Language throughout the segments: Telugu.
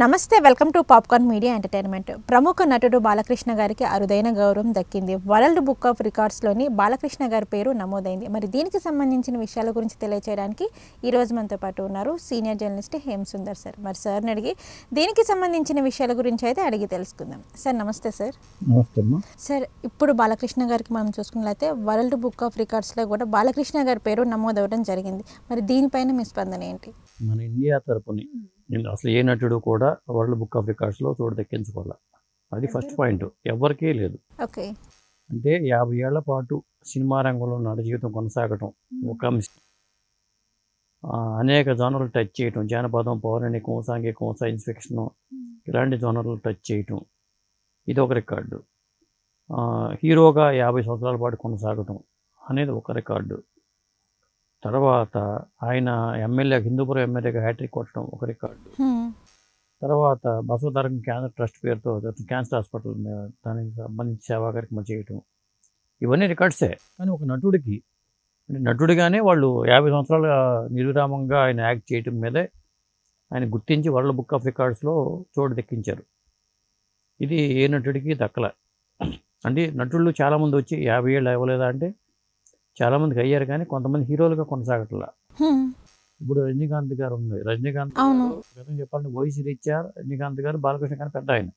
నమస్తే welcome to popcorn media entertainment. ప్రముఖ నటుడు బాలకృష్ణ గారికి అరుదైన గౌరవం దక్కింది. వరల్డ్ బుక్ ఆఫ్ రికార్డ్స్లోని బాలకృష్ణ గారి పేరు నమోదైంది. మరి దీనికి సంబంధించిన విషయాల గురించి తెలియచేయడానికి ఈ రోజు మనతో పాటు ఉన్నారు senior journalist Hem Sundar sir. మరి సార్ని అడిగి దీనికి సంబంధించిన విషయాల గురించి అయితే అడిగి తెలుసుకుందాం. సార్ నమస్తే సార్. సార్ ఇప్పుడు బాలకృష్ణ గారికి మనం చూసుకున్నట్లయితే వరల్డ్ బుక్ ఆఫ్ రికార్డ్స్లో కూడా బాలకృష్ణ గారి పేరు నమోదవడం జరిగింది. మరి దీనిపైన మీ స్పందన ఏంటి? మన ఇండియా తరపుని నేను అసలు ఏ నటుడు కూడా వరల్డ్ బుక్ ఆఫ్ రికార్డ్స్లో చోటు దక్కించుకోవాలి అది ఫస్ట్ పాయింట్. ఎవరికీ లేదు. ఓకే. అంటే యాభై ఏళ్ళ పాటు సినిమా రంగంలో నట జీవితం కొనసాగటం ఒక అనేక జోనర్లు టచ్ చేయటం. జానపదం పౌరాణికం సాంఘికం సైన్స్ ఫిక్షన్ ఇలాంటి జోనర్లు టచ్ చేయటం. ఇది ఒక రికార్డు. హీరోగా యాభై సంవత్సరాల పాటు కొనసాగటం అనేది ఒక రికార్డు. తర్వాత ఆయన ఎమ్మెల్యే హిందూపురం ఎమ్మెల్యేగా హ్యాట్రిక్ కొట్టడం ఒక రికార్డు. తర్వాత బసవతారకం క్యాన్సర్ ట్రస్ట్ పేరుతో క్యాన్సర్ హాస్పిటల్ దానికి సంబంధించి సేవా కార్యక్రమం చేయటం. ఇవన్నీ రికార్డ్సే. కానీ ఒక నటుడికి అంటే నటుడిగానే వాళ్ళు యాభై సంవత్సరాల నిర్విరామంగా ఆయన యాక్ట్ చేయటం మీదే ఆయన గుర్తించి వరల్డ్ బుక్ ఆఫ్ రికార్డ్స్లో చోటు దక్కించారు. ఇది ఏ నటుడికి దక్కల. అంటే నటుళ్ళు చాలామంది వచ్చి యాభై ఏళ్ళు అవ్వలేదా అంటే చాలామందికి అయ్యారు కానీ కొంతమంది హీరోలుగా కొనసాగట్లా. ఇప్పుడు రజనీకాంత్ గారు ఉంది. రజనీకాంత్. గతం చెప్పాలంటే వయసు రీత్యా రజనీకాంత్ గారు బాలకృష్ణ గారు పెద్ద ఆయన.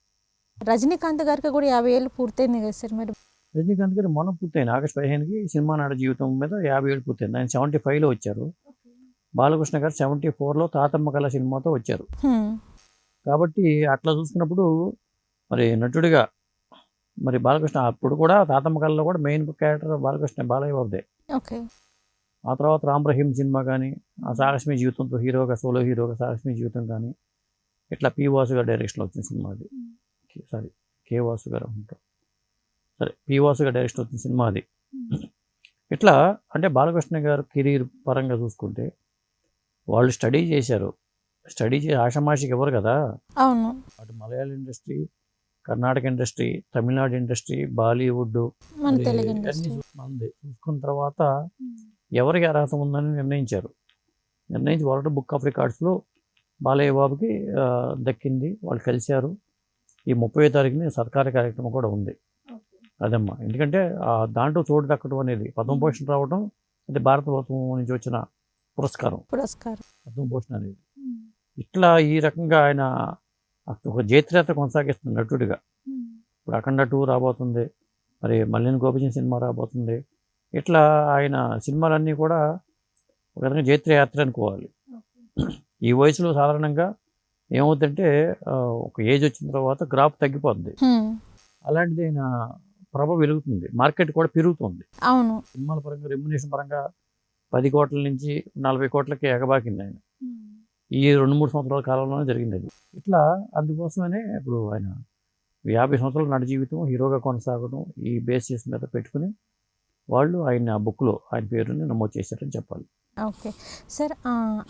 రజనీకాంత్ గారికి కూడా యాభై ఏళ్ళు పూర్తయింది కదా సార్ మరి? రజనీకాంత్ గారు మొన్న పూర్తయింది. ఆగస్ట్ పదిహేనుకి సినిమా నాట జీవితం మీద యాభై ఏళ్ళు పూర్తయింది. ఆయన సెవెంటీ ఫైవ్లో వచ్చారు. బాలకృష్ణ గారు సెవెంటీ ఫోర్లో తాతమ్మ కళ సినిమాతో వచ్చారు. కాబట్టి అట్లా చూసుకున్నప్పుడు మరి నటుడిగా మరి బాలకృష్ణ అప్పుడు కూడా తాతమ్మ కళలో కూడా మెయిన్ క్యారెక్టర్ బాలకృష్ణ బాలయ్య బాబుదే. ఓకే. ఆ తర్వాత రామ్ రహీం సినిమా కానీ ఆ సాగస్మి జీవితంతో హీరోగా సోలో హీరోగా సాగస్మి జీవితం కానీ ఇట్లా పి వాసు గారు డైరెక్షన్లో వచ్చిన సినిమా అది. సారీ కే వాసు గారు ఉంటారు సరే పి వాసు గారు డైరెక్షన్ వచ్చిన సినిమా అది. ఇట్లా అంటే బాలకృష్ణ గారు కెరీర్ పరంగా చూసుకుంటే వాళ్ళు స్టడీ చేశారు. స్టడీ చేసి ఆషమాషికి ఎవరు కదా? అవును. అటు Malayala industry Karnataka industry Tamil Nadu industry Bollywood చూసుకుంది చూసుకున్న తర్వాత ఎవరికి అర్హత ఉందని నిర్ణయించారు. నిర్ణయించి వరల్డ్ బుక్ ఆఫ్ రికార్డ్స్లో బాలయ్య బాబుకి దక్కింది. వాళ్ళు కలిశారు. ఈ ముప్పై తారీఖుని సత్కార కార్యక్రమం కూడా ఉంది. అదమ్మా. ఎందుకంటే ఆ దాంట్లో చోటు దక్కడం అనేది పద్మభూషణ్ రావడం అది భారతదేశం నుంచి వచ్చిన పురస్కారం. పురస్కారం. పద్మభూషణ్ అనేది. ఇట్లా ఈ రకంగా ఆయన ఒక జైత్రయాత్ర కొనసాగిస్తున్న నటుడిగా. ఇప్పుడు అఖండ టూ రాబోతుంది. మరి మల్లిని గోపిచంద్ సినిమా రాబోతుంది. ఇట్లా ఆయన సినిమాలన్నీ కూడా ఒక విధంగా జైత్రయాత్ర అనుకోవాలి. ఈ వయసులో సాధారణంగా ఏమవుతుందంటే ఒక ఏజ్ వచ్చిన తర్వాత గ్రాఫ్ తగ్గిపోద్ది. హ్మ్. అలాంటిది ఆయన ప్రభ వెలుగుతుంది మార్కెట్ కూడా పెరుగుతుంది. అవును. సినిమాల పరంగా రెమ్యునేషన్ పరంగా పది కోట్ల నుంచి నలభై కోట్లకి ఎగబాకింది ఆయన. ఈ రెండు మూడు సంవత్సరాల కాలంలోనే జరిగింది అది ఇట్లా అందుకోసమనే ఇప్పుడు ఆయన యాభై సంవత్సరాల నడి జీవితం హీరోగా కొనసాగడం ఈ బేసిస్ మీద పెట్టుకుని వాళ్ళు ఆయన ఆ బుక్లో ఆయన పేరుని నమోదు చేశారని చెప్పాలి. ఓకే. సార్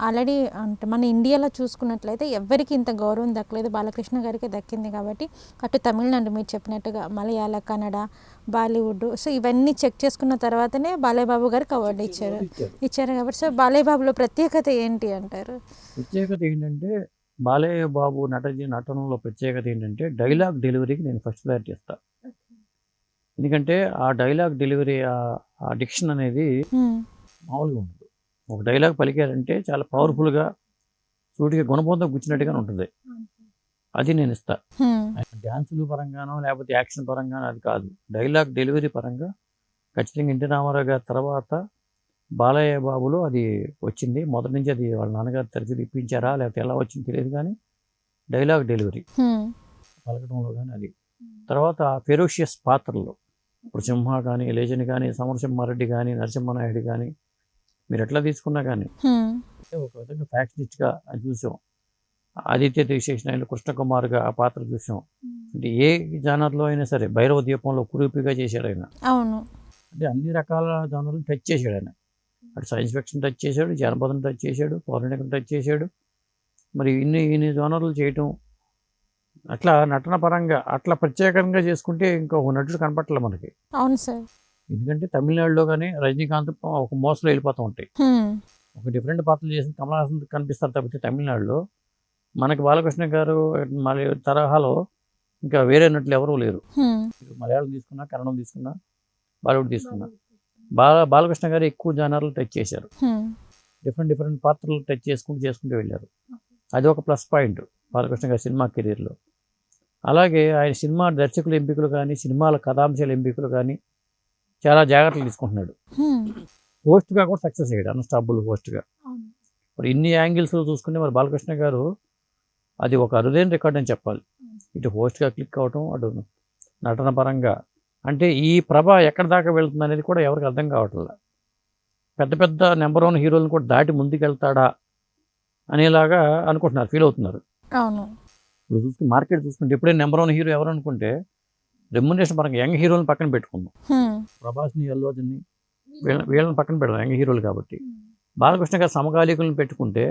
ఆల్రెడీ అంటే మన ఇండియాలో చూసుకున్నట్లయితే ఎవరికి ఇంత గౌరవం దక్కలేదు. బాలకృష్ణ గారికి దక్కింది కాబట్టి అటు తమిళనాడు మీరు చెప్పినట్టుగా మలయాళ కన్నడ బాలీవుడ్ సో ఇవన్నీ చెక్ చేసుకున్న తర్వాతనే బాలయ్య బాబు గారికి అవార్డు ఇచ్చారు. ఇచ్చారు. కాబట్టి సో బాలయ్య బాబులో ప్రత్యేకత ఏంటి అంటారు? ప్రత్యేకత ఏంటంటే బాలయ్య బాబు నటజీ నటనలో ప్రత్యేకత ఏంటంటే డైలాగ్ డెలివరీకి నేను ఫస్ట్ ప్రయారిటీ ఇస్తాను ఎందుకంటే ఆ డైలాగ్ డెలివరీ ఆ డిక్షన్ అనేది హ్మ్. మామూలుగా ఉండదు. ఒక డైలాగ్ పలికారంటే చాలా పవర్ఫుల్గా సూటిగా గుణపంతో కూర్చున్నట్టుగానే ఉంటుంది. అది నేను ఇస్తా. డ్యాన్సులు పరంగానో లేకపోతే యాక్షన్ పరంగానో అది కాదు. డైలాగ్ డెలివరీ పరంగా ఖచ్చితంగా ఎన్టీ రామారావు గారి తర్వాత బాలయ్య బాబులో అది వచ్చింది. మొదటి నుంచి అది వాళ్ళ నాన్నగారు తరచు ఇప్పించారా లేకపోతే ఎలా వచ్చింది తెలియదు కానీ డైలాగ్ డెలివరీ. హ్మ్. పలకడంలో కానీ అది. తర్వాత ఫెరోషియస్ పాత్రలు ఇప్పుడు సింహ కానీ లేజన్ కానీ సమరసింహారెడ్డి కానీ నరసింహనాయుడు కానీ మీరు ఎట్లా తీసుకున్నా కానీ. ఒక విధంగా ఫ్యాక్షనిస్ట్గా అది చూసాం. ఆదిత్య త్రిశేషనాయుడు కృష్ణకుమార్గా ఆ పాత్ర చూసాం. అంటే ఏ జానర్లో అయినా సరే భైరవ దీపంలో కురూపిగా చేశాడు ఆయన. అవును. అంటే అన్ని రకాల జానర్లు టచ్ చేశాడు ఆయన. అటు సైన్స్ ఫిక్షన్ టచ్ చేశాడు జానపదం టచ్ చేశాడు పౌరాణికం టచ్ చేశాడు. మరి ఇన్ని ఇన్ని జోనర్లు చేయటం అట్లా నటన పరంగా అట్లా ప్రత్యేకంగా చేసుకుంటే ఇంకొక నటుడు కనపట్లే మనకి. అవును సార్. ఎందుకంటే తమిళనాడులో కానీ రజనీకాంత్ ఒక మోసలో వెళ్ళిపోతూ ఉంటాయి. ఒక డిఫరెంట్ పాత్రలు చేసిన కమల్ హాసన్ కనిపిస్తారు తప్పితే తమిళనాడులో. మనకి బాలకృష్ణ గారు మళ్ళీ తరహాలో ఇంకా వేరే నటులు ఎవరూ లేరు. మలయాళం తీసుకున్నా కన్నడం తీసుకున్నా బాలీవుడ్ తీసుకున్నా. బాల బాలకృష్ణ గారు ఎక్కువ జానర్లు టచ్ చేశారు. డిఫరెంట్ డిఫరెంట్ పాత్రలు టచ్ చేసుకుంటూ చేసుకుంటూ వెళ్ళారు. అది ఒక ప్లస్ పాయింట్. బాలకృష్ణ గారి సినిమా కెరీర్లో. అలాగే ఆయన సినిమా దర్శకుల ఎంపికలు కానీ సినిమాల కథాంశాల ఎంపికలు కానీ చాలా జాగ్రత్తలు తీసుకుంటున్నాడు. హోస్ట్గా కూడా సక్సెస్ అయ్యాడు అన్స్టాబుల్ హోస్ట్గా మరి ఇన్ని యాంగిల్స్ చూసుకుంటే మరి బాలకృష్ణ గారు అది ఒక అరుదైన రికార్డ్ అని చెప్పాలి. ఇటు హోస్ట్గా క్లిక్ అవటం అటు నటన పరంగా. అంటే ఈ ప్రభ ఎక్కడి దాకా వెళ్తుంది అనేది కూడా ఎవరికి అర్థం కావట్లేదు పెద్ద పెద్ద నెంబర్ వన్ హీరోలను కూడా దాటి ముందుకెళ్తాడా అనేలాగా అనుకుంటున్నారు ఫీల్ అవుతున్నారు. అవును. ఇప్పుడు చూసుకుని మార్కెట్ చూసుకుంటే ఎప్పుడైనా నెంబర్ వన్ హీరో ఎవరు అనుకుంటే రెమ్యునరేషన్ పరంగా యంగ్ హీరోలను పక్కన పెట్టుకుందాం. ప్రభాస్ని అల్లు అర్జున్ని వీళ్ళ వీళ్ళని పక్కన పెడదాం యంగ్ హీరోలు కాబట్టి. బాలకృష్ణ గారు సమకాలీకులను పెట్టుకుంటే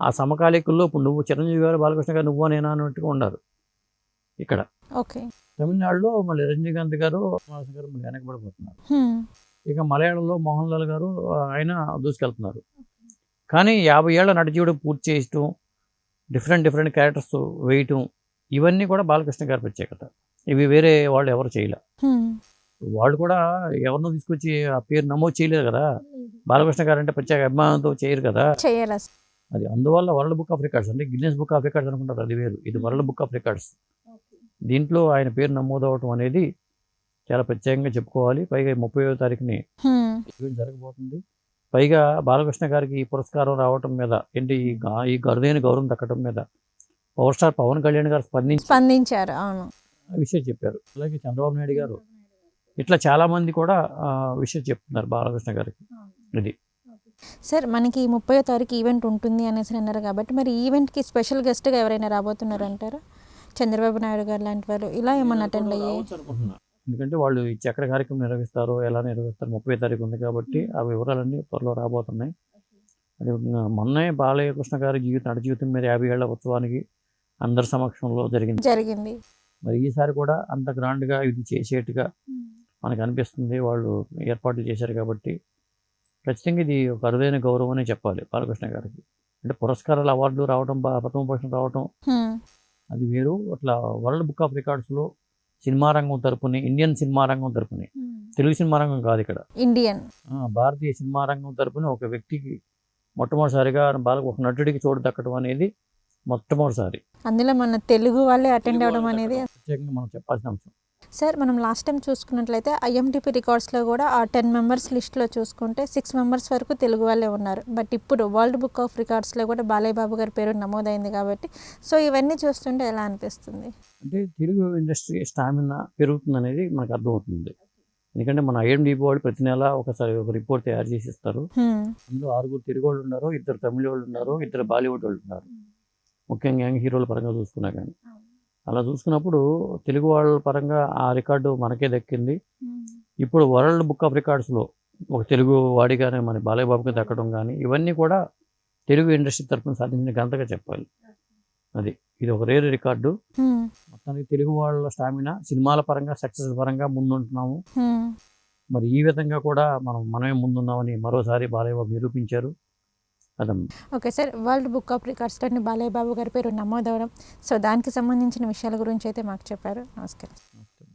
ఆ సమకాలీకుల్లో ఇప్పుడు నువ్వు చిరంజీవి గారు బాలకృష్ణ గారు నువ్వు నేనా అన్నట్టుగా ఉన్నారు ఇక్కడ. ఓకే. తమిళనాడులో మళ్ళీ రజనీకాంత్ గారు గారు మళ్ళీ వెనకబడిపోతున్నారు. ఇక మలయాళంలో మోహన్ లాల్ గారు ఆయన దూసుకెళ్తున్నారు. కానీ యాభై ఏళ్ళ నటజీవుడు పూర్తి చేయటం డిఫరెంట్ డిఫరెంట్ క్యారెక్టర్స్ వేయటం ఇవన్నీ కూడా బాలకృష్ణ గారి ప్రత్యేకత. ఇవి వేరే వాళ్ళు ఎవరు చేయలే. వాళ్ళు కూడా ఎవరినో తీసుకొచ్చి ఆ పేరు నమోదు చేయలేరు కదా. బాలకృష్ణ గారు అంటే ప్రత్యేక అభిమానంతో చేయరు కదా. అది అందువల్ల వరల్డ్ బుక్ ఆఫ్ రికార్డ్స్ అంటే గిన్నెస్ బుక్ ఆఫ్ రికార్డ్స్ అనుకుంటారు అది వేరు. ఇది వరల్డ్ బుక్ ఆఫ్ రికార్డ్స్. దీంట్లో ఆయన పేరు నమోదవటం అనేది చాలా ప్రత్యేకంగా చెప్పుకోవాలి. పైగా ముప్పై తారీఖుని జరగబోతుంది. పైగా బాలకృష్ణ గారికి ఈ పురస్కారం రావటం మీద ఏంటి ఈ గా- ఈ గరుదైన గౌరవం దక్కడం మీద పవర్ స్టార్ పవన్ కళ్యాణ్ గారు స్పందించి స్పందించారు అవును. ఆ విషయం చెప్పారు. అలాగే చంద్రబాబు నాయుడు గారు. ఇట్లా చాలా మంది కూడా ఆ విషయం చెప్తున్నారు బాలకృష్ణ గారికి. ఇది. సార్ మనకి ముప్పై తారీఖు ఈవెంట్ ఉంటుంది అనేసి అన్నారు కాబట్టి మరి ఈవెంట్కి స్పెషల్ గెస్ట్గా ఎవరైనా రాబోతున్నారు అంటారా చంద్రబాబు నాయుడు గారు లాంటి వాళ్ళు ఇలా ఏమన్నా అటెండ్ అయ్యి రావచ్చు అనుకుంటున్నా. ఎందుకంటే వాళ్ళు ఈ ఎక్కడ కార్యక్రమం నిర్వహిస్తారో ఎలా నిర్వహిస్తారో ముప్పై తారీఖు ఉంది కాబట్టి ఆ వివరాలన్నీ త్వరలో రాబోతున్నాయి. అది మొన్నే బాలయ్య కృష్ణ గారి జీవితం నట జీవితం మీద యాభై ఏళ్ళ ఉత్సవానికి అందరి సమక్షంలో జరిగింది. జరిగింది. మరి ఈసారి కూడా అంత గ్రాండ్గా ఇది చేసేట్టుగా మనకు అనిపిస్తుంది. వాళ్ళు ఏర్పాట్లు చేశారు కాబట్టి ఖచ్చితంగా ఇది ఒక అరుదైన గౌరవం అనే చెప్పాలి బాలకృష్ణ గారికి. అంటే పురస్కారాలు అవార్డులు రావడం ప్రథమ పోషణ రావడం. అది వేరు. అట్లా వరల్డ్ బుక్ ఆఫ్ రికార్డ్స్లో సినిమా రంగం తరపుని ఇండియన్ సినిమా రంగం తరపుని. తెలుగు సినిమా రంగం కాదు ఇక్కడ. ఇండియన్. భారతీయ సినిమా రంగం తరపున ఒక వ్యక్తికి మొట్టమొదటిసారిగా బాల ఒక నటుడికి చోటు దక్కడం అనేది మొట్టమొదటిసారి. అందులో మన తెలుగు వాళ్ళే అటెండ్ అవ్వడం అనేది ప్రత్యేకంగా మనం చెప్పాల్సిన అంశం. సార్ మనం లాస్ట్ టైం చూసుకున్నట్లయితే ఐఎండిపి రికార్డ్స్లో కూడా ఆ టెన్ మెంబర్స్ లిస్ట్లో చూసుకుంటే సిక్స్ మెంబర్స్ వరకు తెలుగు వాళ్ళే ఉన్నారు. బట్ ఇప్పుడు వరల్డ్ బుక్ ఆఫ్ రికార్డ్స్లో కూడా బాలయ్య బాబు గారి పేరు నమోదైంది కాబట్టి సో ఇవన్నీ చూస్తుంటే ఎలా అనిపిస్తుంది? అంటే తెలుగు ఇండస్ట్రీ స్టామినా పెరుగుతుంది అనేది మనకు అర్థమవుతుంది. ఎందుకంటే మన ఐఎండిబి వాళ్ళు ప్రతి నెల ఒకసారి ఒక రిపోర్ట్ తయారు చేసి ఇస్తారు. అందులో ఆరుగురు తెలుగు వాళ్ళు ఉన్నారు ఇద్దరు తమిళ వాళ్ళు ఉన్నారు ఇద్దరు బాలీవుడ్ వాళ్ళు ఉన్నారు. ముఖ్యంగా యంగ్ హీరోల పరంగా చూసుకున్నా కానీ. అలా చూసుకున్నప్పుడు తెలుగు వాళ్ళ పరంగా ఆ రికార్డు మనకే దక్కింది. ఇప్పుడు వరల్డ్ బుక్ ఆఫ్ రికార్డ్స్లో ఒక తెలుగు వాడిగానే మన బాలయ్య బాబుకి దక్కడం కానీ ఇవన్నీ కూడా తెలుగు ఇండస్ట్రీ తరఫున సాధించిన ఘనతగా చెప్పాలి. అది ఇది ఒక రేరు రికార్డు. మొత్తానికి తెలుగు వాళ్ళ స్టామినా సినిమాల పరంగా సక్సెస్ పరంగా ముందుంటున్నాము. మరి ఈ విధంగా కూడా మనం మనమే ముందున్నామని మరోసారి బాలయ్య బాబు నిరూపించారు. Okay sir world book of రికార్డ్స్లో Balayya Babu గారి పేరు నమోదవడం. సో దానికి సంబంధించిన విషయాల గురించి అయితే మాకు చెప్పారు. నమస్కారం.